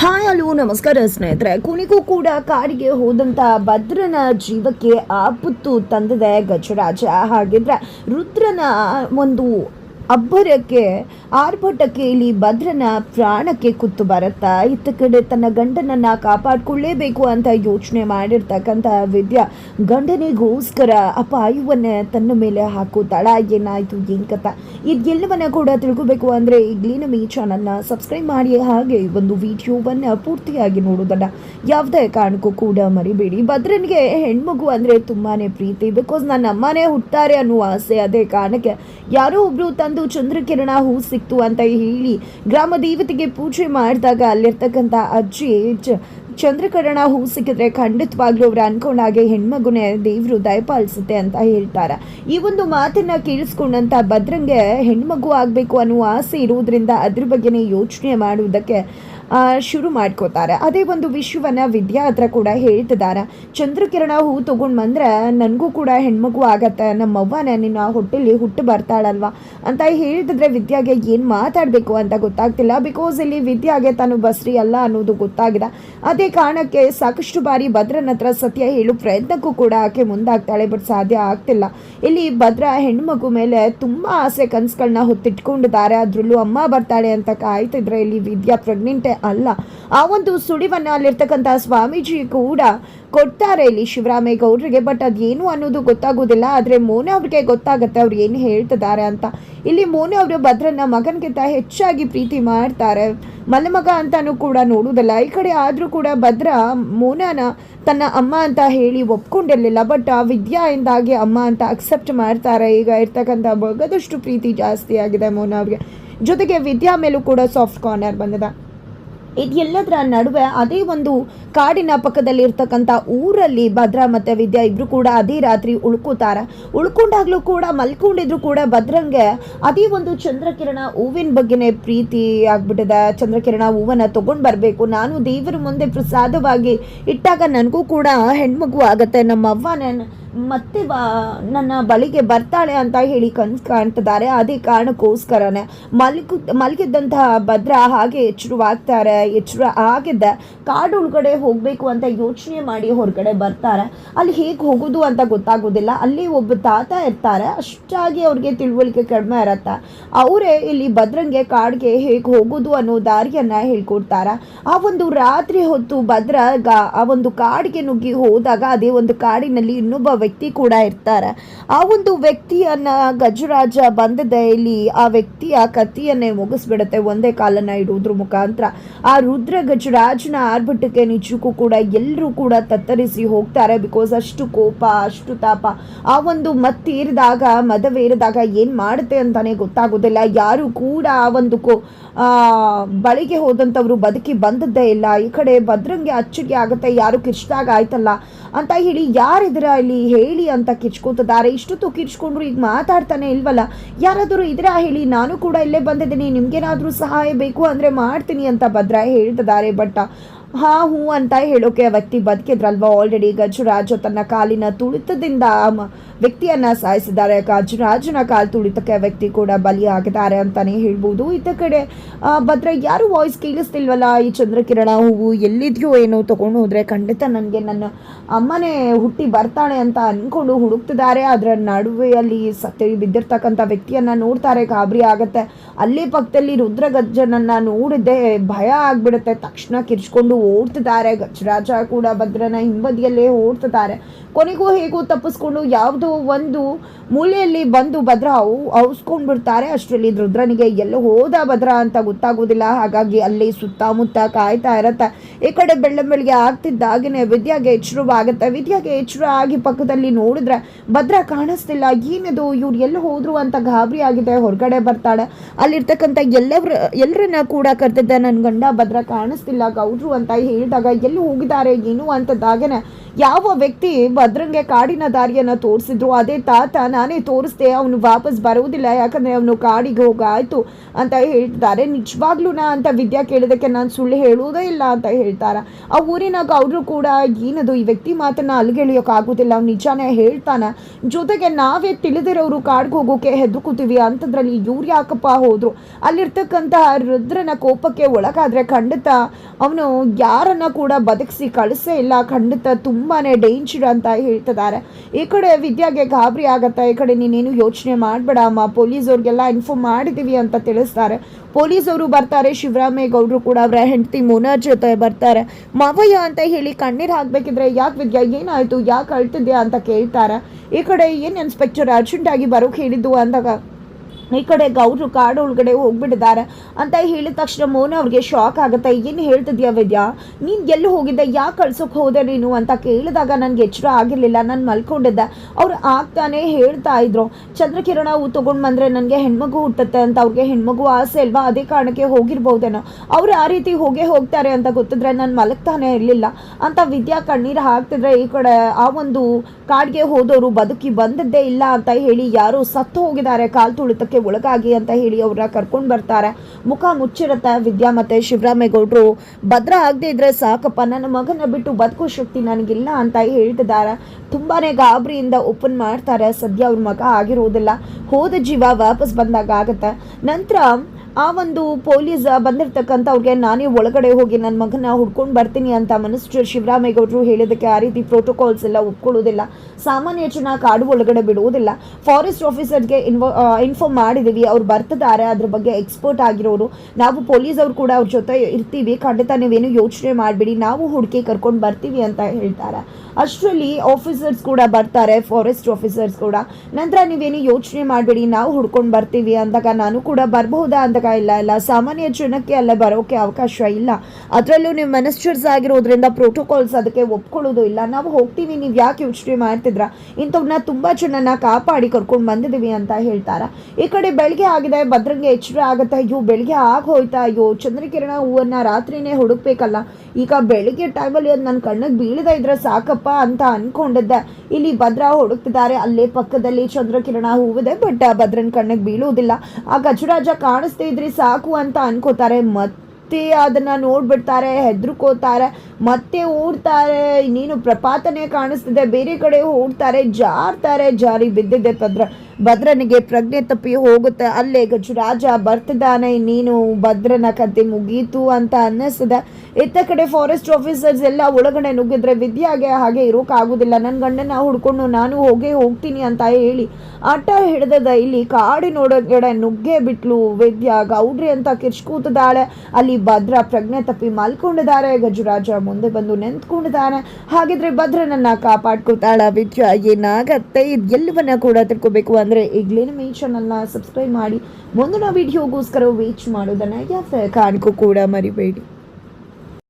Hi, hello, ನಮಸ್ಕಾರ ಸ್ನೇಹಿತರೆ. ಕುಣಿಗೂ ಕೂಡ ಕಾಡಿಗೆ ಹೋದಂತ ಭದ್ರನ ಜೀವಕ್ಕೆ ಆಪತ್ತು ತಂದಿದೆ ಗಜರಾಜ. ಹಾಗಿದ್ರೆ ರುದ್ರನ ಒಂದು ಅಬ್ಬರಕ್ಕೆ, ಆರ್ಭಟಕ್ಕೆ ಇಲ್ಲಿ ಭದ್ರನ ಪ್ರಾಣಕ್ಕೆ ಕುತ್ತು ಬರುತ್ತಾ. ಇತ್ತ ಕಡೆ ತನ್ನ ಗಂಡನನ್ನ ಕಾಪಾಡ್ಕೊಳ್ಳೇಬೇಕು ಅಂತ ಯೋಚನೆ ಮಾಡಿರ್ತಕ್ಕಂಥ ವಿದ್ಯಾ ಗಂಡನಿಗೋಸ್ಕರ ಅಪಾಯುವನ್ನ ತನ್ನ ಮೇಲೆ ಹಾಕು ಏನಾಯ್ತು ಏನ್ ಇದೆಲ್ಲವನ್ನ ಕೂಡ ತಿಳ್ಕೋಬೇಕು ಅಂದ್ರೆ ಈಗಲೇ ನಮ್ಮ ಈ ಚಾನಲ್ನ ಸಬ್ಸ್ಕ್ರೈಬ್ ಮಾಡಿ. ಹಾಗೆ ಒಂದು ವಿಡಿಯೋವನ್ನ ಪೂರ್ತಿಯಾಗಿ ನೋಡೋದನ್ನ ಯಾವುದೇ ಕಾರಣಕ್ಕೂ ಕೂಡ ಮರಿಬೇಡಿ. ಭದ್ರನಿಗೆ ಹೆಣ್ಮಗು ಅಂದರೆ ತುಂಬಾನೇ ಪ್ರೀತಿ. ಬಿಕಾಸ್ ನನ್ನ ಅಮ್ಮನೇ ಹುಟ್ಟಾರೆ ಅನ್ನುವ ಆಸೆ ಅದೇ ಕಾರಣಕ್ಕೆ ಯಾರೋ ಒಬ್ರು ತಂದು ಚಂದ್ರಕಿರಣ ಹೂ ಸಿಕ್ತು ಅಂತ ಹೇಳಿ ಗ್ರಾಮ ದೇವತೆಗೆ ಪೂಜೆ ಮಾಡಿದಾಗ ಅಲ್ಲಿರ್ತಕ್ಕಂಥ ಅಜ್ಜಿ ಚಂದ್ರಕರಣ ಹೂ ಸಿಕ್ಕಿದ್ರೆ ಖಂಡಿತವಾಗ್ಲೂ ಅವ್ರು ಅನ್ಕೊಂಡಾಗೆ ಹೆಣ್ಮಗುನೇ ದೇವ್ರು ದಯಪಾಲಿಸುತ್ತೆ ಅಂತ ಹೇಳ್ತಾರೆ. ಈ ಒಂದು ಮಾತನ್ನ ಕೇಳಿಸ್ಕೊಂಡಂತ ಭದ್ರಂಗೆ ಹೆಣ್ಮಗು ಆಗ್ಬೇಕು ಅನ್ನುವ ಆಸೆ ಇರುವುದರಿಂದ ಅದ್ರ ಬಗ್ಗೆನೇ ಯೋಚನೆ ಮಾಡುವುದಕ್ಕೆ ಶುರು ಮಾಡ್ಕೋತಾರೆ. ಅದೇ ಒಂದು ವಿಶ್ವವನ್ನು ವಿದ್ಯಾ ಹತ್ರ ಕೂಡ ಹೇಳ್ತಿದ್ದಾರೆ. ಚಂದ್ರಕಿರಣ ಹೂ ತೊಗೊಂಡು ಬಂದ್ರೆ ನನಗೂ ಕೂಡ ಹೆಣ್ಮಗು ಆಗತ್ತೆ. ನಮ್ಮವ್ವ ನಿನ್ನ ಹೊಟ್ಟೆಲಿ ಹುಟ್ಟು ಬರ್ತಾಳಲ್ವಾ? ಅಂತ ಹೇಳಿದ್ರೆ ವಿದ್ಯಾಗೆ ಏನು ಮಾತಾಡಬೇಕು ಅಂತ ಗೊತ್ತಾಗ್ತಿಲ್ಲ. ಬಿಕಾಸ್ ಇಲ್ಲಿ ವಿದ್ಯಾಗೆ ತಾನು ಬಸ್ರಿ ಅಲ್ಲ ಅನ್ನೋದು ಗೊತ್ತಾಗಿದೆ. ಅದೇ ಕಾರಣಕ್ಕೆ ಸಾಕಷ್ಟು ಬಾರಿ ಭದ್ರನ ಹತ್ರ ಸತ್ಯ ಹೇಳು ಪ್ರಯತ್ನಕ್ಕೂ ಕೂಡ ಆಕೆ ಮುಂದಾಗ್ತಾಳೆ, ಬಟ್ ಸಾಧ್ಯ ಆಗ್ತಿಲ್ಲ. ಇಲ್ಲಿ ಭದ್ರ ಹೆಣ್ಮಗು ಮೇಲೆ ತುಂಬ ಆಸೆ ಕನಸುಗಳನ್ನ ಹೊತ್ತಿಟ್ಕೊಂಡಿದ್ದಾರೆ. ಅದರಲ್ಲೂ ಅಮ್ಮ ಬರ್ತಾಳೆ ಅಂತ ಕಾಯ್ತಿದ್ರೆ ಇಲ್ಲಿ ವಿದ್ಯಾ ಪ್ರೆಗ್ನೆಂಟೇ ಅಲ್ಲ. ಆ ಒಂದು ಸುಳಿವನ್ನು ಅಲ್ಲಿರ್ತಕ್ಕಂಥ ಸ್ವಾಮೀಜಿ ಕೂಡ ಕೊಡ್ತಾರೆ ಇಲ್ಲಿ ಶಿವರಾಮೇಗೌಡರಿಗೆ ಬಟ್ ಅದೇನು ಅನ್ನೋದು ಗೊತ್ತಾಗೋದಿಲ್ಲ. ಆದರೆ ಮೋನ ಅವ್ರಿಗೆ ಗೊತ್ತಾಗುತ್ತೆ, ಅವ್ರು ಏನು ಹೇಳ್ತಿದ್ದಾರೆ ಅಂತ. ಇಲ್ಲಿ ಮೋನ ಅವರು ಭದ್ರನ ಮಗನಿಗಿಂತ ಹೆಚ್ಚಾಗಿ ಪ್ರೀತಿ ಮಾಡ್ತಾರೆ. ಮಲಮಗ ಅಂತಾನು ಕೂಡ ನೋಡುವುದಿಲ್ಲ. ಈ ಕಡೆ ಆದರೂ ಕೂಡ ಭದ್ರ ಮೋನಾನ ತನ್ನ ಅಮ್ಮ ಅಂತ ಹೇಳಿ ಒಪ್ಕೊಂಡಿರಲಿಲ್ಲ ಬಟ್ ಆ ವಿದ್ಯಾಯಿಂದಾಗಿ ಅಮ್ಮ ಅಂತ ಅಕ್ಸೆಪ್ಟ್ ಮಾಡ್ತಾರೆ. ಈಗ ಇರ್ತಕ್ಕಂಥ ಬಗದಷ್ಟು ಪ್ರೀತಿ ಜಾಸ್ತಿ ಆಗಿದೆ ಮೋನ ಅವ್ರಿಗೆ. ಜೊತೆಗೆ ವಿದ್ಯಾ ಮೇಲೂ ಕೂಡ ಸಾಫ್ಟ್ ಕಾರ್ನರ್ ಬಂದಿದೆ. ಇದೆಲ್ಲದರ ನಡುವೆ ಅದೇ ಒಂದು ಕಾಡಿನ ಪಕ್ಕದಲ್ಲಿ ಇರ್ತಕ್ಕಂಥ ಊರಲ್ಲಿ ಭದ್ರ ಮತ್ತು ವಿದ್ಯಾ ಇಬ್ರು ಕೂಡ ಅದೇ ರಾತ್ರಿ ಉಳ್ಕೋತಾರ. ಉಳ್ಕೊಂಡಾಗ್ಲೂ ಕೂಡ ಮಲ್ಕೊಂಡಿದ್ರು ಕೂಡ ಭದ್ರಂಗೆ ಅದೇ ಒಂದು ಚಂದ್ರಕಿರಣ ಹೂವಿನ ಬಗ್ಗೆನೇ ಪ್ರೀತಿ ಆಗ್ಬಿಟ್ಟಿದೆ. ಚಂದ್ರಕಿರಣ ಹೂವನ್ನು ತಗೊಂಡ್ ಬರಬೇಕು. ನಾನು ದೇವರ ಮುಂದೆ ಪ್ರಸಾದವಾಗಿ ಇಟ್ಟಾಗ ನನಗೂ ಕೂಡ ಹೆಣ್ಮಗು ಆಗುತ್ತೆ. ನಮ್ಮ ಅವ್ವ ನನ್ನ ಮತ್ತೆ ನನ್ನ ಬಳಿಗೆ ಬರ್ತಾಳೆ ಅಂತ ಹೇಳಿ ಕನ್ಸು ಕಾಣ್ತಿದ್ದಾರೆ. ಅದೇ ಕಾರಣಕ್ಕೋಸ್ಕರನೇ ಮಲ್ಕ ಮಲಗಿದ್ದಂತಹ ಭದ್ರ ಹಾಗೆ ಎಚ್ಚರವಾಗ್ತಾರೆ. ಎಚ್ಚರ ಆಗಿದ್ದ ಕಾಡು ಒಳಗಡೆ ಹೋಗಬೇಕು ಅಂತ ಯೋಚನೆ ಮಾಡಿ ಹೊರಗಡೆ ಬರ್ತಾರೆ. ಅಲ್ಲಿ ಹೇಗೆ ಹೋಗೋದು ಅಂತ ಗೊತ್ತಾಗೋದಿಲ್ಲ. ಅಲ್ಲಿ ಒಬ್ಬ ತಾತ ಇರ್ತಾರೆ. ಅಷ್ಟಾಗಿ ಅವ್ರಿಗೆ ತಿಳುವಳಿಕೆ ಕಡಿಮೆ ಇರತ್ತೆ. ಅವರೇ ಇಲ್ಲಿ ಭದ್ರಂಗೆ ಕಾಡಿಗೆ ಹೇಗೆ ಹೋಗೋದು ಅನ್ನೋ ದಾರಿಯನ್ನ ಹೇಳ್ಕೊಡ್ತಾರೆ. ಆ ಒಂದು ರಾತ್ರಿ ಹೊತ್ತು ಭದ್ರ ಗಾ, ಆ ಒಂದು ಕಾಡಿಗೆ ನುಗ್ಗಿ ಹೋದಾಗ ಅದೇ ಒಂದು ಕಾಡಿನಲ್ಲಿ ಇನ್ನೊಬ್ಬ ವ್ಯಕ್ತಿ ಕೂಡ ಇರ್ತಾರೆ. ಆ ಒಂದು ವ್ಯಕ್ತಿಯನ್ನ ಗಜರಾಜ ಬಂದ ಇಲ್ಲಿ ಆ ವ್ಯಕ್ತಿಯ ಕತ್ತಿಯನ್ನೇ ಮುಗಿಸ್ಬಿಡುತ್ತೆ. ಒಂದೇ ಕಾಲನ್ನ ಇಡುವುದ್ರ ಮುಖಾಂತರ. ಆ ರುದ್ರ ಗಜರಾಜನ ಆರ್ಭಟಕ್ಕೆ ಕೂಡ ಎಲ್ಲರೂ ಕೂಡ ತತ್ತರಿಸಿ ಹೋಗ್ತಾರೆ ಬಿಕಾಸ್ ಅಷ್ಟು ಕೋಪ, ಅಷ್ಟು ತಾಪ. ಆ ಒಂದು ಮತ್ತೀರಿದಾಗ ಮದವೇರಿದಾಗ ಏನು ಮಾಡುತ್ತೆ ಅಂತಾನೆ ಗೊತ್ತಾಗೋದಿಲ್ಲ. ಯಾರು ಕೂಡ ಆ ಒಂದು ಕೋ ಬಳಿಗೆ ಹೋದಂಥವ್ರು ಬದುಕಿ ಬಂದದ್ದೇ ಇಲ್ಲ. ಈ ಕಡೆ ಭದ್ರಂಗೆ ಅಚ್ಚುಗೆ ಆಗುತ್ತೆ, ಯಾರು ಕಿರ್ಚಿದಾಗ ಆಯ್ತಲ್ಲ ಅಂತ ಹೇಳಿ ಯಾರಿದ್ರ ಇಲ್ಲಿ ಹೇಳಿ ಅಂತ ಕಿಚ್ಕೋತಿದ್ದಾರೆ ಇಷ್ಟೊತ್ತು ಕಿರ್ಚ್ಕೊಂಡ್ರು ಈಗ ಮಾತಾಡ್ತಾನೆ ಇಲ್ವಲ್ಲ? ಯಾರಾದರೂ ಇದರ ಹೇಳಿ, ನಾನು ಕೂಡ ಇಲ್ಲೇ ಬಂದಿದ್ದೀನಿ, ನಿಮ್ಗೇನಾದರೂ ಸಹಾಯ ಬೇಕು ಅಂದರೆ ಮಾಡ್ತೀನಿ ಅಂತ ಭದ್ರ ಹೇಳ್ತಿದ್ದಾರೆ. ಬಟ್ ಹಾ ಹೂ ಅಂತ ಹೇಳೋಕೆ ವ್ಯಕ್ತಿ ಬದುಕಿದ್ರಲ್ವಾ? ಆಲ್ರೆಡಿ ಗಜರಾಜ ತನ್ನ ಕಾಲಿನ ತುಳಿತದಿಂದ ವ್ಯಕ್ತಿಯನ್ನ ಸಾಯಿಸಿದ್ದಾರೆ. ಕಾಜುರಾಜನ ಕಾಲು ತುಳಿತಕ್ಕೆ ವ್ಯಕ್ತಿ ಕೂಡ ಬಲಿಯಾಗಿದ್ದಾರೆ ಅಂತಾನೆ ಹೇಳ್ಬೋದು. ಇತ್ತ ಕಡೆ ಭದ್ರ, ಯಾರು ವಾಯ್ಸ್ ಕೇಳಿಸ್ತಿಲ್ವಲ್ಲ ಈ ಚಂದ್ರಕಿರಣ ಹೂವು ಎಲ್ಲಿದೆಯೋ ಏನೋ ತಗೊಂಡು ಹೋದ್ರೆ ಖಂಡಿತ ನನಗೆ ನನ್ನ ಅಮ್ಮನೇ ಹುಟ್ಟಿ ಬರ್ತಾಳೆ ಅಂತ ಅನ್ಕೊಂಡು ಹುಡುಕ್ತಿದ್ದಾರೆ. ಅದರ ನಡುವೆಯಲ್ಲಿ ಸತ್ಯ ಬಿದ್ದಿರ್ತಕ್ಕಂಥ ವ್ಯಕ್ತಿಯನ್ನ ನೋಡ್ತಾರೆ. ಗಾಬರಿ ಆಗತ್ತೆ. ಅಲ್ಲಿ ಪಕ್ಕದಲ್ಲಿ ರುದ್ರ ಗಜ್ಜನನ್ನು ನೋಡಿದ್ದೆ ಭಯ ಆಗ್ಬಿಡುತ್ತೆ. ತಕ್ಷಣ ಕಿರ್ಚ್ಕೊಂಡು ಓಡ್ತಿದ್ದಾರೆ. ಗಜರಾಜ ಕೂಡ ಭದ್ರನ ಹಿಂಬದಿಯಲ್ಲೇ ಓಡ್ತಿದ್ದಾರೆ. ಕೊನೆಗೂ ಹೇಗೂ ತಪ್ಪಿಸ್ಕೊಂಡು ಯಾವುದೋ ಒಂದು ಮೂಲೆಯಲ್ಲಿ ಬಂದು ಭದ್ರ ಔಸ್ಕೊಂಡ್ ಬಿಡ್ತಾರೆ ಅಷ್ಟರಲ್ಲಿ ರುದ್ರನಿಗೆ ಎಲ್ಲ ಹೋದ ಭದ್ರ ಅಂತ ಗೊತ್ತಾಗೋದಿಲ್ಲ ಹಾಗಾಗಿ ಅಲ್ಲಿ ಸುತ್ತಮುತ್ತ ಕಾಯ್ತಾ ಇರತ್ತೆ. ಈ ಕಡೆ ಬೆಳ್ಳ ಬೆಳಿಗ್ಗೆ ಆಗ್ತಿದ್ದಾಗನೇ ವಿದ್ಯಾಗೆ ಎಚ್ಚರವಾಗುತ್ತೆ ವಿದ್ಯಾಗೆ ಎಚ್ಚರ ಆಗಿ ಪಕ್ಕದಲ್ಲಿ ನೋಡಿದ್ರೆ ಭದ್ರ ಕಾಣಿಸ್ತಿಲ್ಲ. ಏನಿದು? ಇವ್ರು ಎಲ್ಲಿ ಹೋದ್ರು ಅಂತ ಗಾಬರಿ ಆಗಿದೆ. ಹೊರಗಡೆ ಬರ್ತಾಳೆ. ಅಲ್ಲಿರ್ತಕ್ಕಂಥ ಎಲ್ಲವ್ರ ಎಲ್ಲರನ್ನ ಕೂಡ ಕರೆದಿದ್ದೆ ನನ್ನ ಗಂಡ ಭದ್ರ ಕಾಣಿಸ್ತಿಲ್ಲ. ಗೌಡ್ರು ಅಂತ ಹೇಳಿದಾಗ ಎಲ್ಲಿ ಹೋಗಿದ್ದಾರೆ. ಏನು ಅಂತದಾಗನೆ ಯಾವ ವ್ಯಕ್ತಿ ಭದ್ರಂಗೆ ಕಾಡಿನ ದಾರಿಯನ್ನ ತೋರಿಸಿದ ತೋರಿಸಿದ್ರು ಅದೇ ತಾತ, ನಾನೇ ತೋರಿಸ್ದೆ, ಅವನು ವಾಪಸ್ ಬರುವುದಿಲ್ಲ ಯಾಕಂದರೆ ಅವನು ಕಾಡಿಗೆ ಹೋಗಾಯ್ತು ಅಂತ ಹೇಳ್ತಿದ್ದಾರೆ ನಿಜವಾಗ್ಲೂನಾ ಅಂತ ವಿದ್ಯಾ ಕೇಳಿದಕ್ಕೆ ನಾನು ಸುಳ್ಳು ಹೇಳುವುದೇ ಇಲ್ಲ ಅಂತ ಹೇಳ್ತಾರೆ? ಆ ಊರಿನ ಗೌಡ್ರು ಕೂಡ ಏನದು, ಈ ವ್ಯಕ್ತಿ ಮಾತನ್ನ ಅಲ್ಲಿಗೆಳಿಯೋಕ್ಕಾಗೋದಿಲ್ಲ ಅವ್ನು ನಿಜಾನೇ ಹೇಳ್ತಾನೆ? ಜೊತೆಗೆ ನಾವೇ ತಿಳಿದಿರೋರು ಕಾಡ್ಗೆ ಹೋಗೋಕೆ ಹೆದರ್ಕೋತೀವಿ ಅಂಥದ್ರಲ್ಲಿ ಇವ್ರು ಯಾಕಪ್ಪ ಹೋದ್ರು? ಅಲ್ಲಿರ್ತಕ್ಕಂತಹ ರುದ್ರನ ಕೋಪಕ್ಕೆ ಒಳಗಾದ್ರೆ ಖಂಡಿತ ಅವನು ಯಾರನ್ನ ಕೂಡ ಬದುಕಿಸಿ ಕಳಿಸೇ ಇಲ್ಲ, ಖಂಡಿತ ತುಂಬಾನೇ ಡೇಂಜರ್ ಅಂತ ಹೇಳ್ತಿದ್ದಾರೆ. ಈ ಕಡೆ ವಿದ್ಯಾಗೆ ಗಾಬರಿ ಆಗತ್ತೆ? ಈ ಕಡೆ ನೀನೇನು ಯೋಚನೆ ಮಾಡಬೇಡ ಅಮ್ಮ. ಪೊಲೀಸವ್ರಿಗೆಲ್ಲ ಇನ್ಫಾರ್ಮ್ ಮಾಡಿದ್ದೀವಿ ಅಂತ ತಿಳಿಸ್ತಾರೆ. ಪೊಲೀಸವರು ಬರ್ತಾರೆ, ಶಿವರಾಮೇಗೌಡರು ಕೂಡ ಅವರ ಹೆಂಡತಿ ಮುನರ್ ಜೊತೆ ಬರ್ತಾರೆ. ಮಾವಯ್ಯ ಅಂತ ಹೇಳಿ ಕಣ್ಣೀರು ಹಾಕ್ಬೇಕಿದ್ರೆ ಯಾಕೆ ವಿದ್ಯಾ, ಏನಾಯಿತು? ಯಾಕೆ ಅಳ್ತಿದ್ಯಾ ಅಂತ ಕೇಳ್ತಾರೆ. ಈ ಕಡೆ ಏನು ಇನ್ಸ್ಪೆಕ್ಟರ್ ಅರ್ಜೆಂಟಾಗಿ ಬರೋಕೆ ಹೇಳಿದ್ದು ಅಂದಾಗ ಈ ಕಡೆ ಗೌಡ್ರು ಕಾಡು ಒಳಗಡೆ ಹೋಗ್ಬಿಟ್ಟಿದ್ದಾರೆ ಅಂತ ಹೇಳಿದ ತಕ್ಷಣ ಮೌನ ಅವ್ರಿಗೆ ಶಾಕ್ ಆಗುತ್ತೆ. ಏನು ಹೇಳ್ತಿದ್ಯಾ ವಿದ್ಯಾ? ನೀನು ಎಲ್ಲಿ ಹೋಗಿದ್ದೆ? ಯಾಕೆ ಕಳ್ಸೋಕೆ ಹೋದೆ ನೀನು ಅಂತ ಕೇಳಿದಾಗ ನನಗೆ ಎಚ್ಚರ ಆಗಿರಲಿಲ್ಲ. ನಾನು ಮಲ್ಕೊಂಡಿದ್ದೆ. ಅವ್ರು ಆಗ್ತಾನೆ ಹೇಳ್ತಾ ಇದ್ರು. ಚಂದ್ರಕಿರಣ ಹೂ ತೊಗೊಂಡು ಬಂದರೆ ನನಗೆ ಹೆಣ್ಮಗು ಹುಟ್ಟುತ್ತೆ ಅಂತ ಅವ್ರಿಗೆ ಹೆಣ್ಮಗು ಆಸೆ ಅಲ್ವಾ? ಅದೇ ಕಾರಣಕ್ಕೆ ಹೋಗಿರ್ಬೋದೇನೋ. ಅವ್ರು ಆ ರೀತಿ ಹೋಗೇ ಹೋಗ್ತಾರೆ ಅಂತ ಗೊತ್ತಿದ್ರೆ ನಾನು ಮಲಗ್ತಾನೆ ಇರಲಿಲ್ಲ ಅಂತ ವಿದ್ಯಾ ಕಣ್ಣೀರು ಹಾಕ್ತಿದ್ರೆ ಈ ಕಡೆ ಆ ಒಂದು ಕಾಡಿಗೆ ಹೋದವರು ಬದುಕಿ ಬಂದದ್ದೇ ಇಲ್ಲ ಅಂತ ಹೇಳಿ ಯಾರೋ ಸತ್ತು ಹೋಗಿದ್ದಾರೆ ಕಾಲು ತುಳಿತಕ್ಕೆ. ಒಳಗಾಗಿ ಅಂತ ಹೇಳಿ ಅವ್ರನ್ನ ಕರ್ಕೊಂಡು ಬರ್ತಾರೆ. ಮುಖ ಮುಚ್ಚಿರುತ್ತೆ ವಿದ್ಯಾ ಮತ್ತೆ ಶಿವರಾಮೇಗೌಡರು. ಭದ್ರ ಆಗದೆ ಇದ್ರೆ ಸಾಕಪ್ಪ, ನನ್ನ ಮಗನ ಬಿಟ್ಟು ಬದುಕೋ ಶಕ್ತಿ ನನಗಿಲ್ಲ ಅಂತ ಹೇಳ್ತಿದ್ದಾರೆ. ತುಂಬಾನೇ ಗಾಬರಿಯಿಂದ ಓಪನ್ ಮಾಡ್ತಾರೆ. ಸದ್ಯ ಅವ್ರ ಮಗ ಆಗಿರೋದಿಲ್ಲ. ಹೋದ ಜೀವ ವಾಪಸ್ ಬಂದಾಗ ಆಗುತ್ತೆ. ನಂತರ ಆ ಒಂದು ಪೊಲೀಸ್ ಬಂದಿರ್ತಕ್ಕಂಥ ಅವ್ರಿಗೆ, ನಾನೇ ಒಳಗಡೆ ಹೋಗಿ ನನ್ನ ಮಗನ ಹುಡ್ಕೊಂಡು ಬರ್ತೀನಿ ಅಂತ ಮಿನಿಸ್ಟರ್ ಶಿವರಾಮೇಗೌಡರು ಹೇಳಿದ್ದಕ್ಕೆ ಆ ರೀತಿ ಪ್ರೋಟೋಕಾಲ್ಸ್ ಎಲ್ಲ ಒಪ್ಕೊಳ್ಳೋದಿಲ್ಲ ಸಾಮಾನ್ಯ ಜನ ಕಾಡು ಒಳಗಡೆ ಬಿಡುವುದಿಲ್ಲ. ಫಾರೆಸ್ಟ್ ಆಫೀಸರ್ಗೆ ಇನ್ವಾ ಇನ್ಫಾರ್ಮ್ ಮಾಡಿದ್ದೀವಿ ಅವ್ರು ಬರ್ತಿದ್ದಾರೆ. ಅದ್ರ ಬಗ್ಗೆ ಎಕ್ಸ್ಪರ್ಟ್ ಆಗಿರೋರು. ನಾವು ಪೊಲೀಸ್ ಅವ್ರು ಕೂಡ ಅವ್ರ ಜೊತೆ ಇರ್ತೀವಿ. ಖಂಡಿತ ನೀವೇನು ಯೋಚನೆ ಮಾಡಬೇಡಿ. ನಾವು ಹುಡುಕಿ ಕರ್ಕೊಂಡು ಬರ್ತೀವಿ ಅಂತ ಹೇಳ್ತಾರೆ. ಅಷ್ಟರಲ್ಲಿ ಆಫೀಸರ್ಸ್ ಕೂಡ ಬರ್ತಾರೆ ಫಾರೆಸ್ಟ್ ಆಫೀಸರ್ಸ್ ಕೂಡ. ನಂತರ ನೀವೇನು ಯೋಚನೆ ಮಾಡಬೇಡಿ, ನಾವು ಹುಡ್ಕೊಂಡು ಬರ್ತೀವಿ ಅಂದಾಗ ನಾನು ಕೂಡ ಬರಬಹುದಾ ಅಂದಾಗ ಇಲ್ಲ ಇಲ್ಲ. ಸಾಮಾನ್ಯ ಜನಕ್ಕೆ ಅಲ್ಲ ಬರೋಕೆ ಅವಕಾಶ ಇಲ್ಲ. ಅದರಲ್ಲೂ ನೀವು ಮಿನಿಸ್ಟರ್ಸ್ ಆಗಿರೋದ್ರಿಂದ ಪ್ರೋಟೋಕಾಲ್ಸ್ ಅದಕ್ಕೆ ಒಪ್ಕೊಳ್ಳೋದು ಇಲ್ಲ. ನಾವು ಹೋಗ್ತೀವಿ, ನೀವು ಯಾಕೆ ಯೋಚನೆ ಮಾಡ್ತಿದ್ರ? ಇಂಥವ್ನ ತುಂಬ ಜನನ ಕಾಪಾಡಿ ಕರ್ಕೊಂಡು ಬಂದಿದ್ದೀವಿ ಅಂತ ಹೇಳ್ತಾರೆ. ಈ ಕಡೆ ಬೆಳಗ್ಗೆ ಆಗಿದೆ, ಭದ್ರಂಗೆ ಎಚ್ಚರ ಆಗುತ್ತೆ. ಅಯ್ಯೋ ಬೆಳಗ್ಗೆ ಆಗೋಯ್ತಾ ಅಯ್ಯೋ, ಚಂದ್ರಕಿರಣ ಹೂವನ್ನ ರಾತ್ರಿನೇ ಹುಡುಕ್ಬೇಕಲ್ಲ. ಈಗ ಬೆಳಿಗ್ಗೆ ಟೈಮಲ್ಲಿ ಅದು ನನ್ನ ಕಣ್ಣಿಗೆ ಬೀಳದ ಇದ್ರೆ ಸಾಕಪ್ಪ. ಅಂತ ಅನ್ಕೊಂಡಿದ್ದೆ. ಇಲ್ಲಿ ಭದ್ರ ಹುಡುಕ್ತಿದ್ದಾರೆ. ಅಲ್ಲೇ ಪಕ್ಕದಲ್ಲಿ ಚಂದ್ರಕಿರಣ ಹೂವಿದೆ, ಬಟ್ ಭದ್ರನ್ ಕಣ್ಣಿಗೆ ಬೀಳುವುದಿಲ್ಲ. ಆ ಗಜರಾಜ ಕಾಣಿಸ್ತಾ ಸಾಕು ಅಂತ ಅನ್ಕೋತಾರೆ. ಮತ್ತೆ ಅದನ್ನ ನೋಡ್ಬಿಡ್ತಾರೆ, ಹೆದರ್ಕೋತಾರೆ. ಮತ್ತೆ ಊಡ್ತಾರೆ, ನೀನು ಪ್ರಪಾತನೇ ಕಾಣಿಸ್ತಿದೆ, ಬೇರೆ ಕಡೆ ಊಡ್ತಾರೆ, ಜಾರ್ತಾರೆ, ಜಾರಿ ಬಿದ್ದಿದೆ ಭದ್ರ, ಭದ್ರನಿಗೆ ಪ್ರಜ್ಞೆ ತಪ್ಪಿ ಹೋಗುತ್ತೆ. ಅಲ್ಲೇ ಗಜರಾಜ ಬರ್ತಿದ್ದಾನೆ, ನೀನು ಭದ್ರನ ಕತೆ ಮುಗೀತು ಅಂತ ಅನ್ನಿಸ್ತದೆ ಇತ್ತ ಕಡೆ ಫಾರೆಸ್ಟ್ ಆಫೀಸರ್ಸ್ ಎಲ್ಲ ಒಳಗಡೆ ನುಗ್ಗಿದ್ರೆ ವಿದ್ಯಾಗೆ ಹಾಗೆ ಇರೋಕ್ಕಾಗೋದಿಲ್ಲ ನನ್ನ ಗಂಡನ ಹುಡ್ಕೊಂಡು ನಾನು ಹೋಗೇ ಹೋಗ್ತೀನಿ ಅಂತ ಹೇಳಿ ಆಟ ಹಿಡ್ದದ ಇಲ್ಲಿ ಕಾಡಿನೊಳಗಡೆ ನುಗ್ಗೆ ಬಿಟ್ಲು ವಿದ್ಯಾ. ಗೌಡ್ರಿ ಅಂತ ಕಿರ್ಚ್ಕೂತಿದ್ದಾಳೆ. ಅಲ್ಲಿ ಭದ್ರ ಪ್ರಜ್ಞೆ ತಪ್ಪಿ ಮಲ್ಕೊಂಡಿದ್ದಾರೆ ಗಜರಾಜ. ಮುಂದೆ ಬಂದು ನಿಂತ್ಕೊಂಡಿದ್ದಾನೆ. ಹಾಗಿದ್ರೆ ಭದ್ರನನ್ನ ಕಾಪಾಡ್ಕೊತಾಳ ವಿಜಯ ಏನಾಗತ್ತೆ? ಇದು ಎಲ್ಲವನ್ನ ಕೂಡ ತಿಳ್ಕೊಬೇಕು ಅಂದ್ರೆ ಈಗಲೇ ನಮ್ಮ ಈ ಚಾನಲ್ನ ಸಬ್ಸ್ಕ್ರೈಬ್ ಮಾಡಿ. ಮುಂದಿನ ವಿಡಿಯೋಗೋಸ್ಕರ ವೀಚ್ ಮಾಡೋದನ್ನ ಯಾವ ಕಾರಣಕ್ಕೂ ಕೂಡ ಮರಿಬೇಡಿ.